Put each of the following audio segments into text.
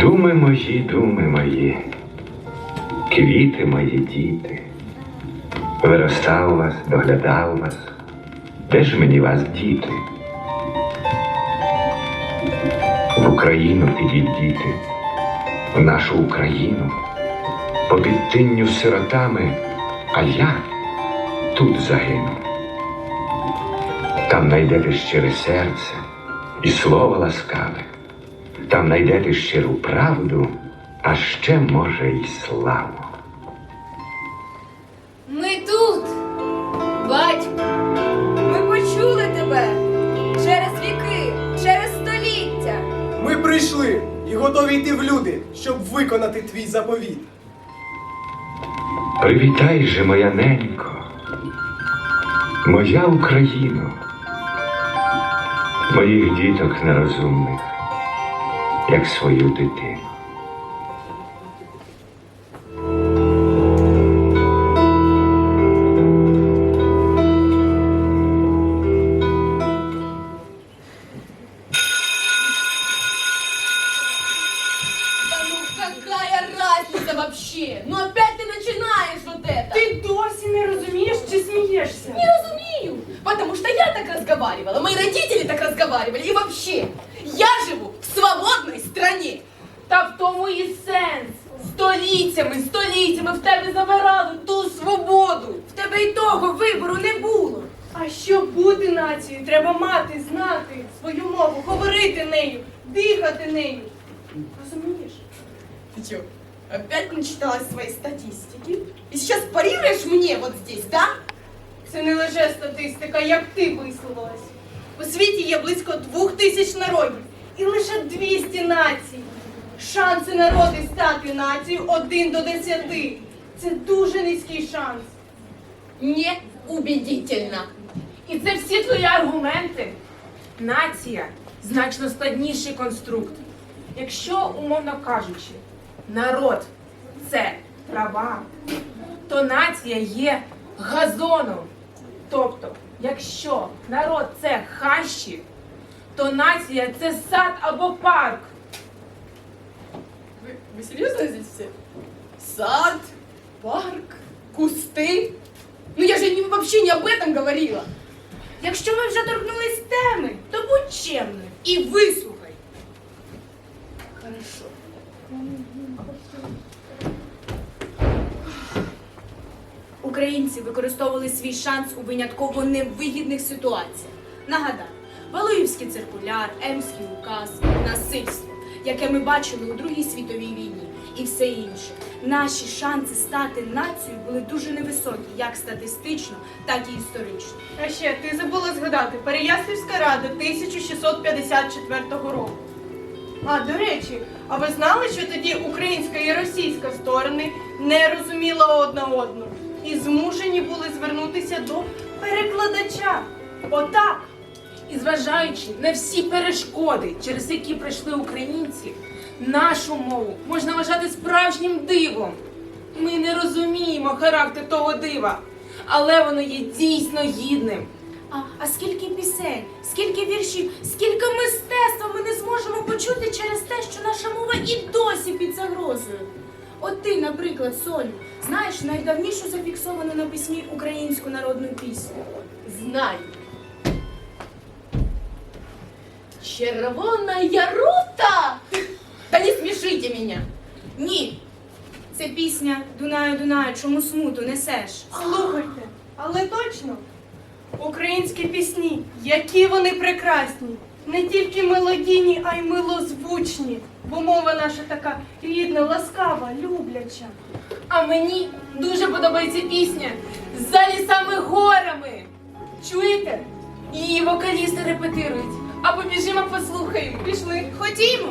Думи мої, думи мої, квіти мої діти. Виростав вас, доглядав вас. Де ж мені вас діти? В Україну підіть діти, в нашу Україну, по підтинню сиротами, а я тут загину. Там найдете щире серце і слово ласкаве, там найдете щиру правду, а ще, може, й славу. Ми тут, батько. Ми почули тебе через віки, через століття. Ми прийшли і готові йти в люди, щоб виконати твій заповіт. Привітай же, моя ненько, моя Україно, моїх діток нерозумних, як свою дитину. Парируешь мне вот здесь, да? Це не лише статистика, як ти висловилась. У світі є близько двох тисяч народів. І лише 200 націй. Шанси народи стати нацією 1 до 10. Це дуже низький шанс. Неубедительно. І це всі твої аргументи. Нація значно складніший конструкт. Якщо, умовно кажучи, народ це трава, то нація є газоном. Тобто, якщо народ це хащі, то нація це сад або парк. Вы, вы серьезно здесь все? Сад, парк, кусты. Ну я же не, вообще не об этом говорила. Якщо ми вже торкнулись теми, то будь чемним. И выслухай. Українці використовували свій шанс у винятково невигідних ситуаціях. Нагадаю, Валуївський циркуляр, Емський указ, насильство, яке ми бачили у Другій світовій війні, і все інше. Наші шанси стати нацією були дуже невисокі, як статистично, так і історично. А ще ти забула згадати Переяслівська рада 1654 року. А, до речі, а ви знали, що тоді українська і російська сторони не розуміли одна одну і змушені були звернутися до перекладача? Отак. І зважаючи на всі перешкоди, через які пройшли українці, нашу мову можна вважати справжнім дивом. Ми не розуміємо характер того дива, але воно є дійсно гідним. А, а скільки пісень, скільки віршів, скільки мистецтва ми не зможемо почути через те, що наша мова і досі під загрозою. От ти, наприклад, Соню, знаєш найдавнішу зафіксовану на письмі українську народну пісню. Знаю. Червоная рута! Да не смешите меня! Ні. Це пісня Дунаю, Дунаю, чому смуту несеш? Слухайте, але точно. Українські пісні, які вони прекрасні, не тільки мелодійні, а й милозвучні, бо мова наша така рідна, ласкава, любляча. А мені дуже подобається пісня за лісами горами. Чуєте? Її вокалісти репетирують. А побіжимо послухаємо. Пішли. Ходімо.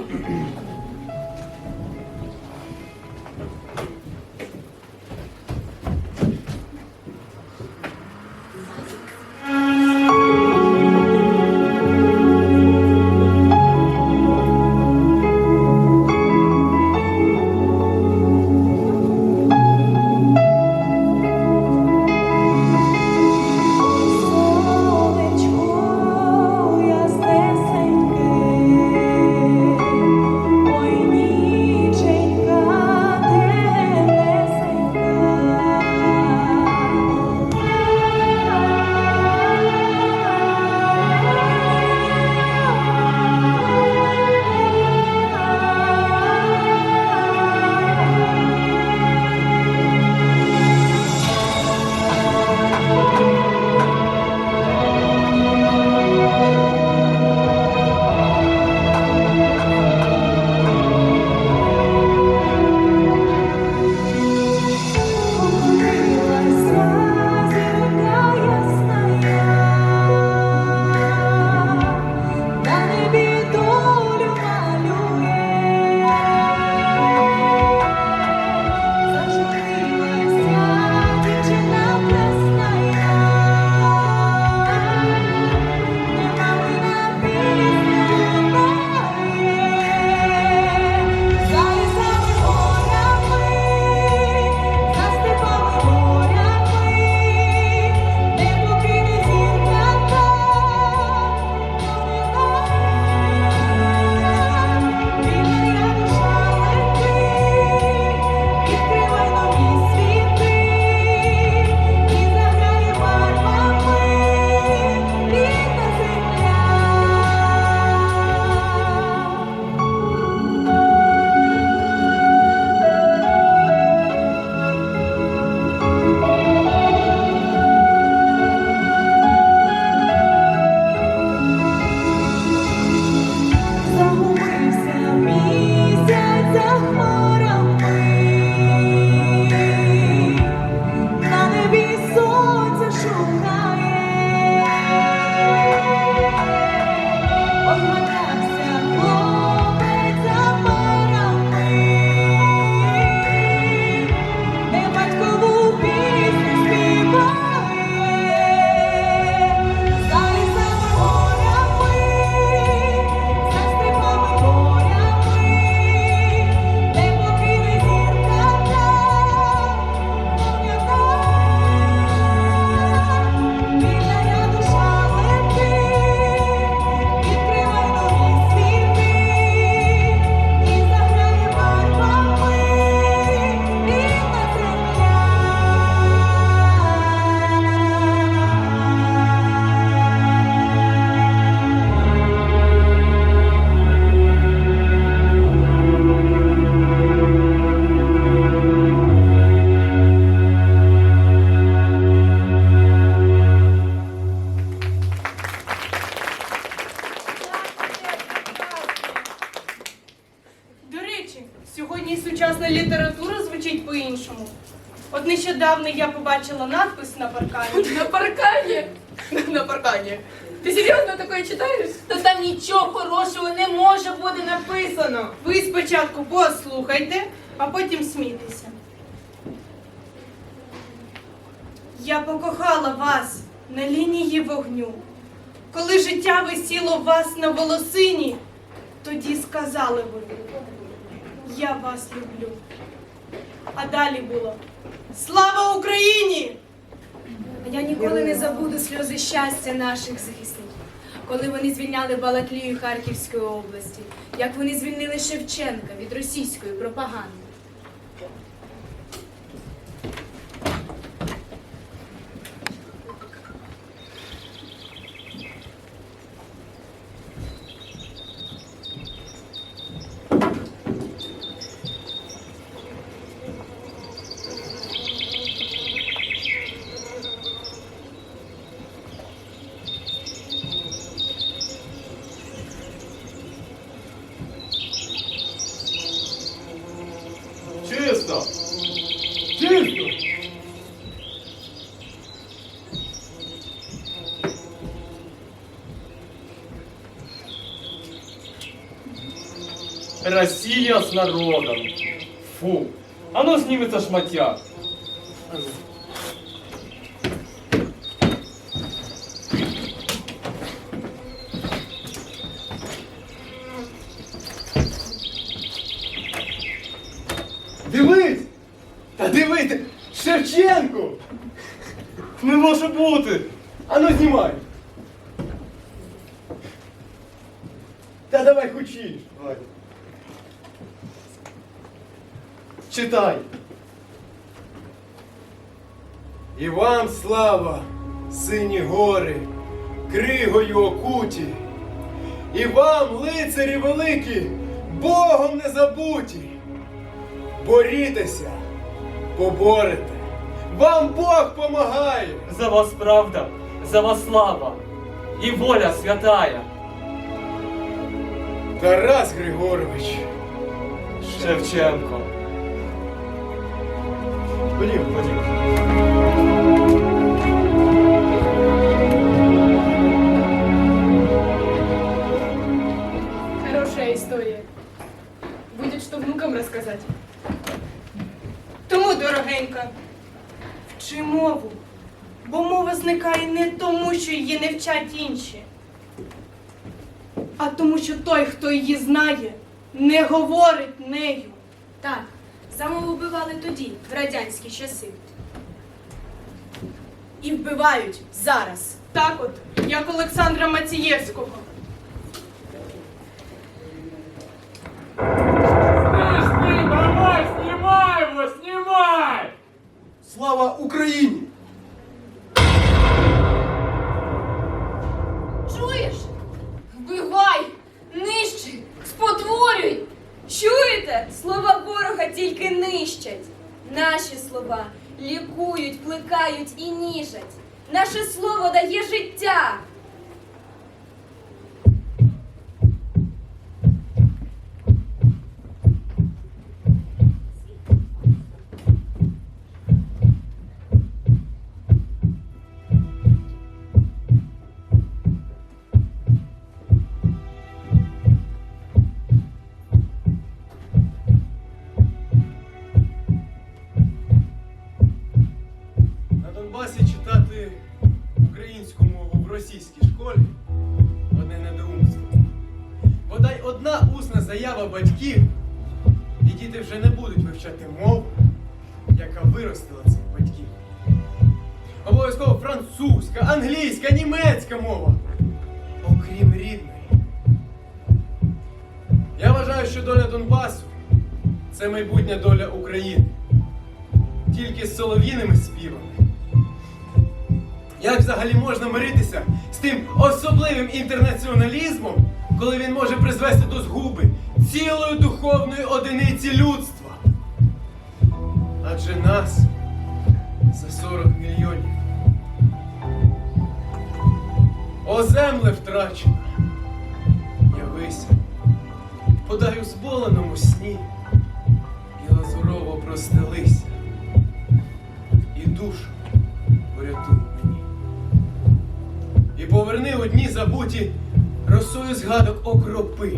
На вогню. Коли життя висіло вас на волосині, тоді сказали ви, я вас люблю. А далі було Слава Україні! А я ніколи не забуду сльози щастя наших захисників, коли вони звільняли Балаклію Харківської області, як вони звільнили Шевченка від російської пропаганди. Россия с народом. Фу. Оно снимется шматья. Борітеся, поборете. Вам Бог помагає. За вас правда, за вас слава і воля святая. Тарас Григорович. Шевченко. Ходім. Ходім. Хорошая история. Будет что внукам рассказать. Дорогенька, вчи мову, бо мова зникає не тому, що її не вчать інші, а тому, що той, хто її знає, не говорить нею. Так, за мову вбивали тоді, в радянські часи. І вбивають зараз. Так от, як Олександра Мацієвського. Школі одне недоумство. Бодай одна усна заява батьків, і діти вже не будуть вивчати мову, яка виростила цих батьків. Обов'язково французька, англійська, німецька мова, окрім рідної. Я вважаю, що доля Донбасу це майбутня доля України тільки з солов'їними співами. Як взагалі можна миритися з тим особливим інтернаціоналізмом, коли він може призвести до згуби цілої духовної одиниці людства? Адже нас за 40 мільйонів. О земле втрачена. Явися, подай у зболеному сні простелися і душу І поверни у дні забуті росою згадок окропи.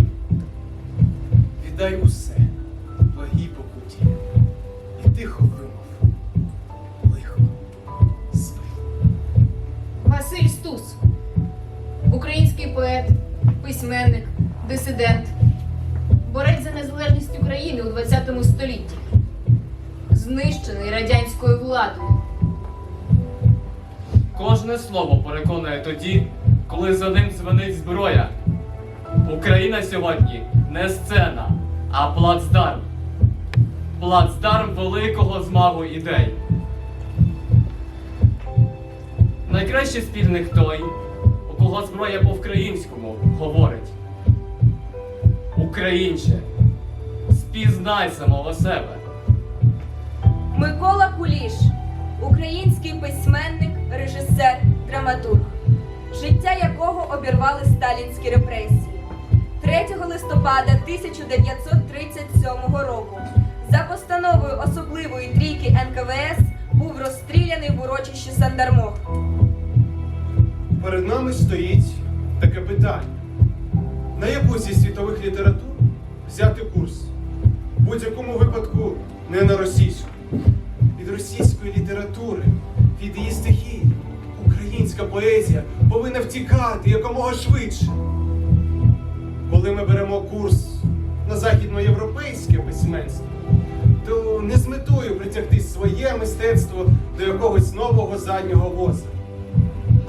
Віддай усе благій покуті і тихо вимов лихо спи. Василь Стус, український поет, письменник, дисидент, борець за незалежність України у ХХ столітті, знищений радянською владою. Кожне слово переконує тоді, коли за ним дзвонить зброя. Україна сьогодні не сцена, а плацдарм. Плацдарм великого змагу ідей. Найкращий спільник той, у кого зброя по-українському говорить. Українче, спізнай самого себе. Микола Куліш, український письменник, режисер, драматург, життя якого обірвали сталінські репресії. 3 листопада 1937 року за постановою особливої трійки НКВС був розстріляний в урочищі Сандармох. Перед нами стоїть таке питання. На яку зі світових літератур взяти курс? В будь-якому випадку не на російську. Від російської літератури, від її стихії, українська поезія повинна втікати якомога швидше. Коли ми беремо курс на західноєвропейське письменство, то не з метою притягти своє мистецтво до якогось нового заднього воза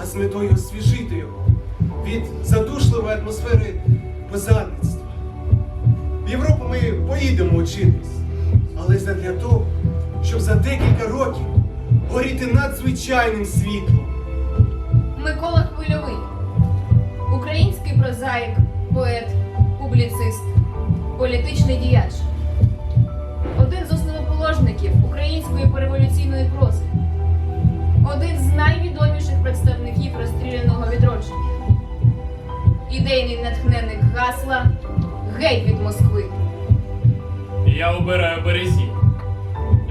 а з метою освіжити його від задушливої атмосфери позадництва. В Європу ми поїдемо учитись, але задля того, щоб за декілька років горіти надзвичайним світлом. Микола Хвильовий, український прозаїк, поет, публіцист, політичний діяч. Один з основоположників української пореволюційної прози. Один з найвідоміших представників розстріляного відродження. Ідейний натхненник гасла Геть від Москви. Я обираю березі.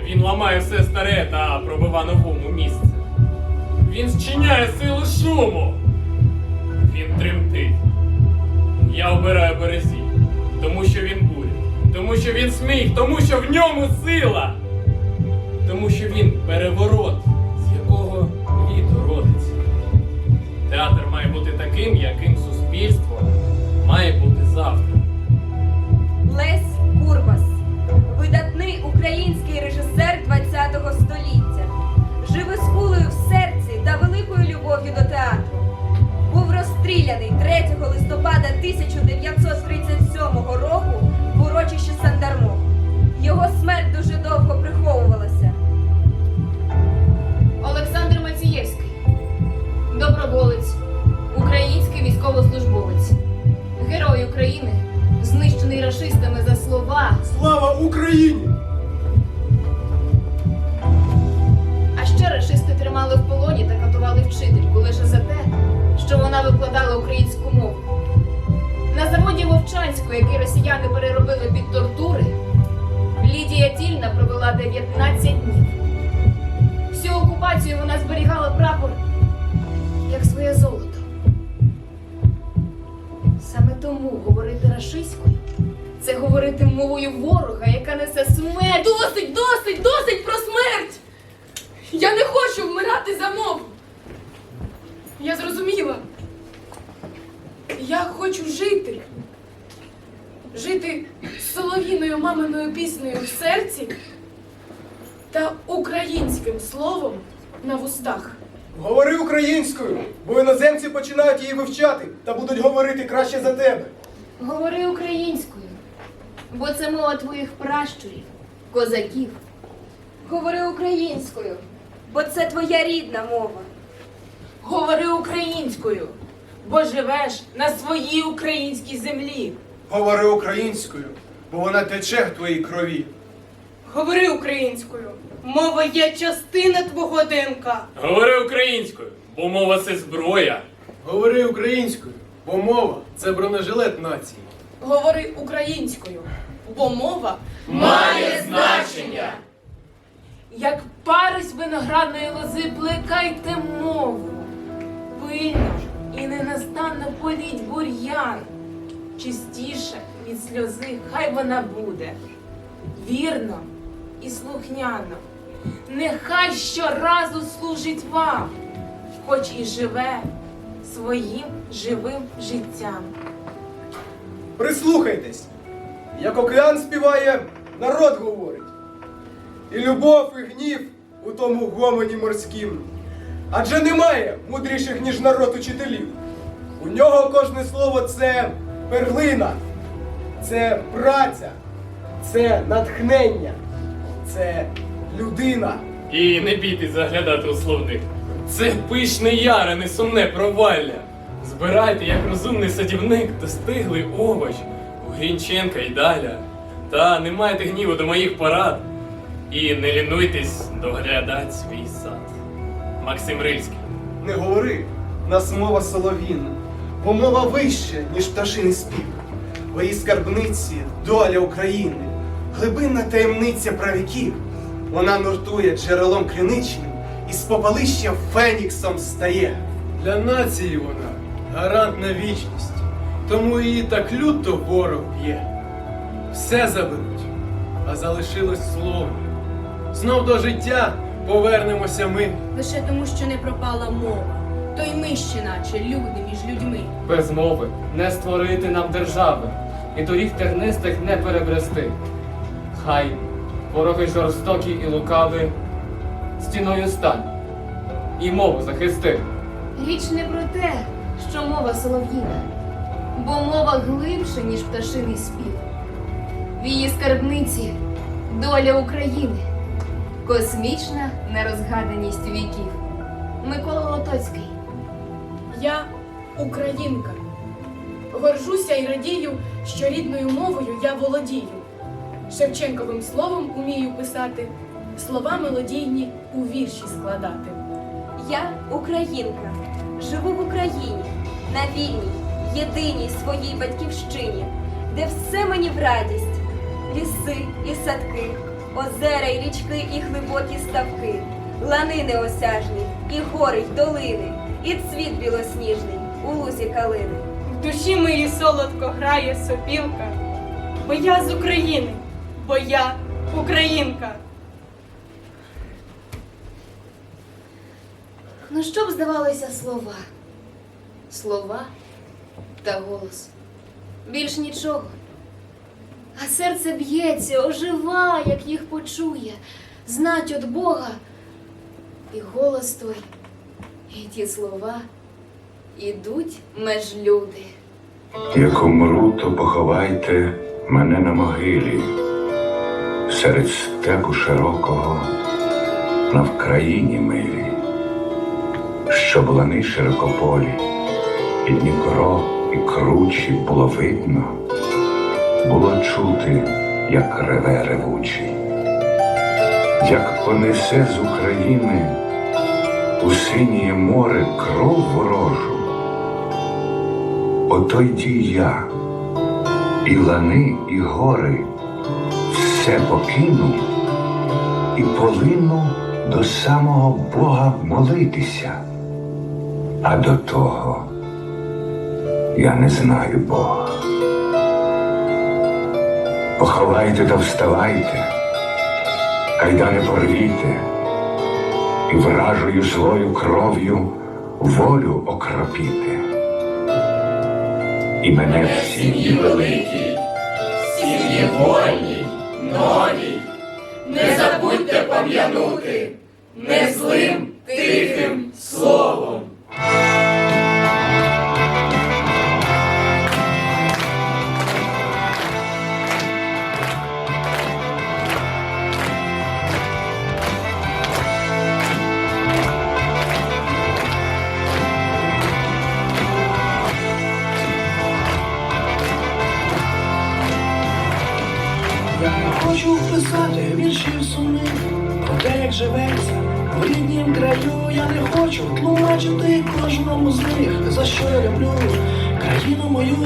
Він ламає все старе та пробива новому місце. Він зчиняє силу шуму. Він тремтить. Я обираю березі, тому що він буря, тому що він сміх, тому що в ньому сила, тому що він переворот, з якого літо родиться. Театр має бути таким, яким суспільство має бути розстріляний 3 листопада 1937 року в урочищі Сандармох. Його смерть дуже довго приховувалася. Олександр Мацієвський, доброволець, український військовослужбовець, герой України, знищений рашистами за слова, Слава Україні! Що викладала українську мову. На заводі Вовчанську, який росіяни переробили під тортури, Лідія Тільна провела 19 днів. Всю окупацію вона зберігала прапор як своє золото. Саме тому говорити рашистською це говорити мовою ворога, яка несе смерть. Досить, досить, досить про смерть! Я не хочу вмирати за мову. Я зрозуміла. Я хочу жити. Жити з солов'їною маминою піснею в серці та українським словом на вустах. Говори українською, бо іноземці починають її вивчати та будуть говорити краще за тебе. Говори українською, бо це мова твоїх пращурів, козаків. Говори українською, бо це твоя рідна мова. Говори українською, бо живеш на своїй українській землі. Говори українською, бо вона тече в твоїй крові. Говори українською. Мова є частина твого ДНК. Говори українською, бо мова це зброя. Говори українською, бо мова це бронежилет нації. Говори українською, бо мова Має значення. як парись виноградної лози, плекайте мову. Пильно і ненастанно політь бур'ян. Чистіше від сльози хай вона буде. Вірно і слухняно. Нехай щоразу служить вам, хоч і живе своїм живим життям. Прислухайтесь, як океан співає, народ говорить. І любов, і гнів у тому гомоні морськім. Адже немає мудріших, ніж народ учителів. У нього кожне слово це перлина, це праця, це натхнення, це людина. І не бійтесь заглядати у словник. Це пишне яре, не сумне провалля. Збирайте, як розумний садівник, достиглий овоч у Грінченка і Даля. Та не майте гніву до моїх порад. І не лінуйтесь доглядати свій сад. Максим Рильський. Не говори, нас мова солов'їна, бо мова вища, ніж пташиний спів. В її скарбниці доля України, глибинна таємниця правіків. Вона нуртує джерелом криничним і з попалища феніксом стає. Для нації вона гарант на вічність, тому її так люто ворог б'є. Все заберуть, а залишилось слово. Знов до життя повернемося ми. Лише тому, що не пропала мова. То й ми ще наче люди між людьми. без мови не створити нам держави, і доріг тернистих не перебрести. Хай вороги жорстокі і лукаві, стіною стань і мову захисти. Річ не про те, що мова солов'їна, бо мова глибше, ніж пташиний спів. В її скарбниці доля України, космічна нерозгаданість віків. Микола Лотоцький. Я українка. Горжуся і радію, що рідною мовою я володію. Шевченковим словом умію писати, слова мелодійні у вірші складати. Я українка, живу в Україні, на вільній, єдиній своїй батьківщині, де все мені в радість, ліси і садки, озера й річки і глибокі ставки, лани неосяжні, і гори й долини, і цвіт білосніжний у лузі калини. В душі моїй солодко грає сопілка, бо я з України, бо я українка. Ну що б здавалося слова? Слова та голос. Більш нічого. А серце б'ється, ожива, як їх почує, знать від Бога. І голос той, і ті слова ідуть меж люди. Як умру, то поховайте мене на могилі, серед степу широкого, на Вкраїні милі, щоб лани широкополі, і Дніпро, і кручі було видно, було чути, як реве ревучий, як понесе з України у синє море кров ворожу. Ото йді я, і лани, і гори, все покину і полину до самого Бога молитися. А до того я не знаю Бога. Поховайте та вставайте, кайдани порвіте, і вражою злою кров'ю волю окропіте. І мене в сім'ї великій, сім'ї вольній, новій. Не забудьте пам'янути не злим Я не хочу тлумачити кожному з них, за що я люблю країну мою.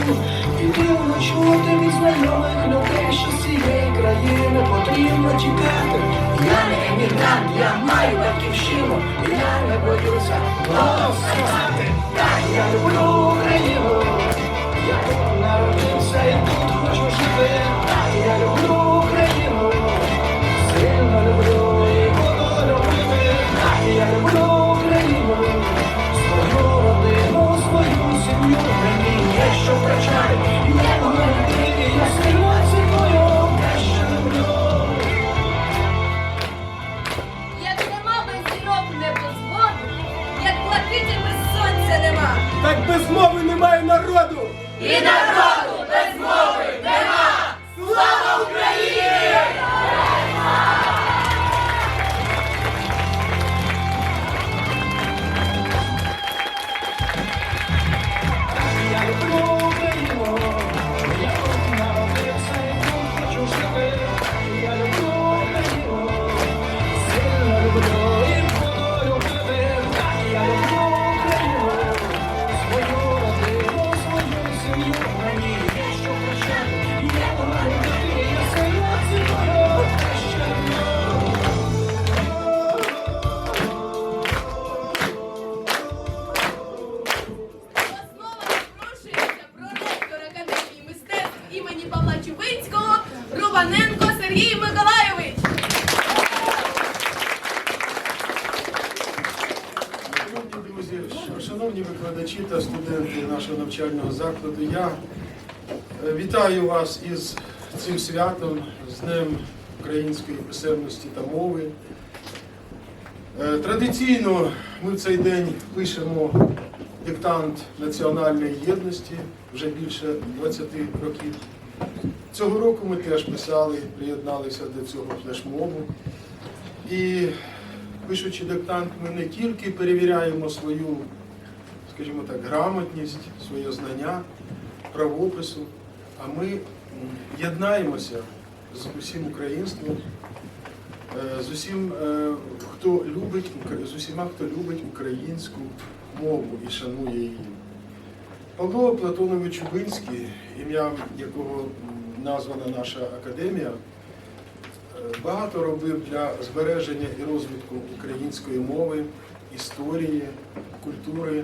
І дивно чути від знайомих людей, що з цієї країни потрібно тікати. Я не емігрант, я маю батьківщину, я не боюся голос сказати. Так, я люблю Україну, я тут народився і тут хочу жити. Так, я люблю вітаю вас із цим святом, з Днем української писемності та мови. Е, Традиційно ми в цей день пишемо диктант національної єдності вже більше 20 років. Цього року ми теж писали, приєдналися до цього флешмобу. І пишучи диктант, ми не тільки перевіряємо свою, скажімо так, грамотність, своє знання правопису, а ми єднаємося з усім українством, е, з усім, е, хто любить, з усіма, хто любить українську мову і шанує її. Павло Платонович Чубинський, ім'ям якого названа наша академія, Е, багато робив для збереження і розвитку української мови, історії, культури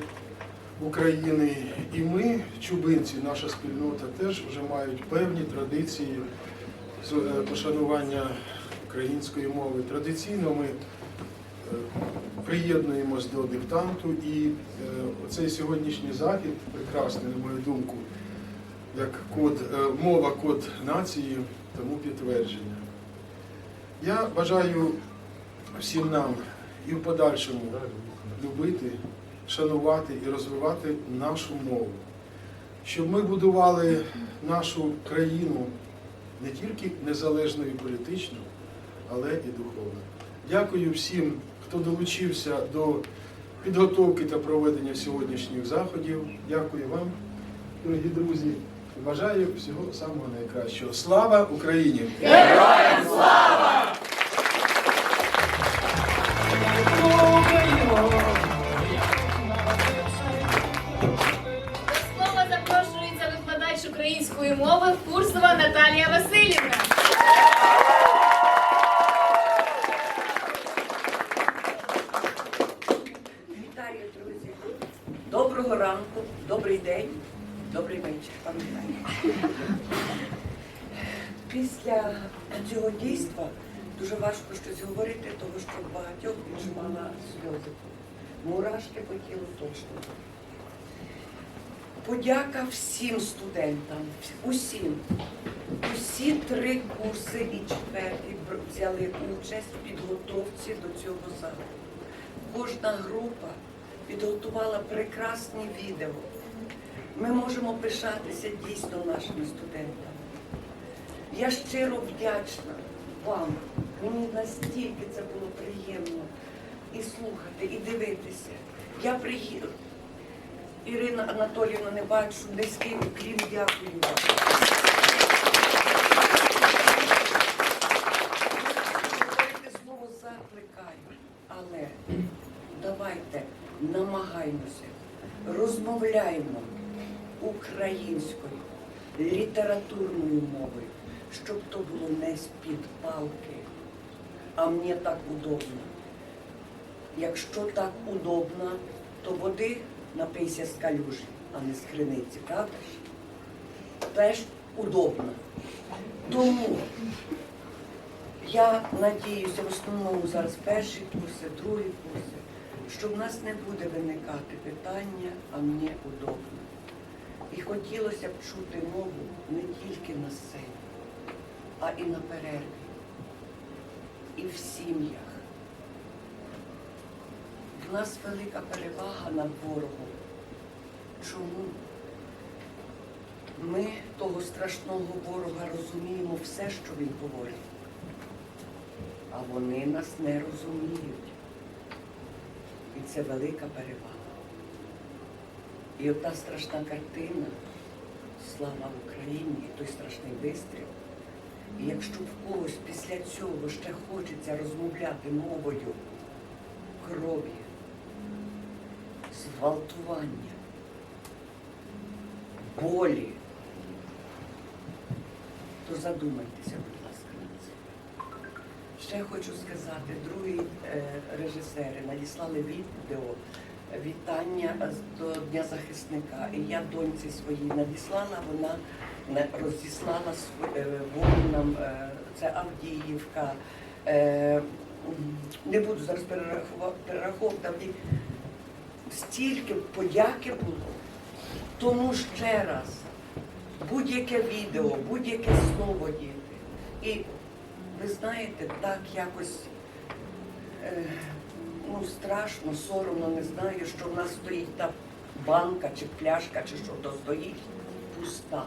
України. І ми, чубинці, наша спільнота, теж вже мають певні традиції е, пошанування української мови. Традиційно ми е, приєднуємось до диктанту, і е, оцей сьогоднішній захід, прекрасний, на мою думку, як код, мова код нації, тому підтвердження. Я бажаю всім нам і в подальшому любити, шанувати і розвивати нашу мову, щоб ми будували нашу країну не тільки незалежною політично, але і духовно. Дякую всім, хто долучився до підготовки та проведення сьогоднішніх заходів. Дякую вам, дорогі друзі. Бажаю всього самого найкращого. Слава Україні! До Мурашки по тілу точно. Подяка всім студентам, усім. Усі три курси і четвертий взяли участь в підготовці до цього заходу. Кожна група підготувала прекрасні відео. Ми можемо пишатися дійсно нашими студентами. Я щиро вдячна вам. Мені настільки це було приємно і слухати, і дивитися. Я приїду. Ірина Анатоліївна не бачу, низький уклін, дякую вам. Говорити закликаю, але давайте намагаємося, розмовляємо українською, літературною мовою, щоб то було не з-під палки, а мені так удобно. Якщо так удобно, то води напийся з калюжі, а не з криниці, правда? Теж удобно. Тому я надіюся, в основному зараз перші курси, другі курси, що в нас не буде виникати питання, а мені удобно. І хотілося б чути мову не тільки на сцені, а і на перерві, і в сім'ях. В нас велика перевага над ворогом. Чому? Ми того страшного ворога розуміємо все, що він говорить, а вони нас не розуміють. І це велика перевага. І ота страшна картина, слава Україні, і той страшний вистріл. І якщо в когось після цього ще хочеться розмовляти мовою крові, зґвалтування, болі, то задумайтеся, будь ласка, над цим. Ще хочу сказати, другі е, режисери надіслали відео вітання до Дня захисника. І я доньці своїй надіслала, вона розіслала св- е, воїнам, е, це Авдіївка. Е, не буду зараз перераховувати. Стільки подяки було. Тому ще раз, будь-яке відео, будь-яке слово діти. І ви знаєте, так якось е, ну, страшно, соромно, не знаю, що в нас стоїть та банка чи пляшка, чи що то стоїть пуста.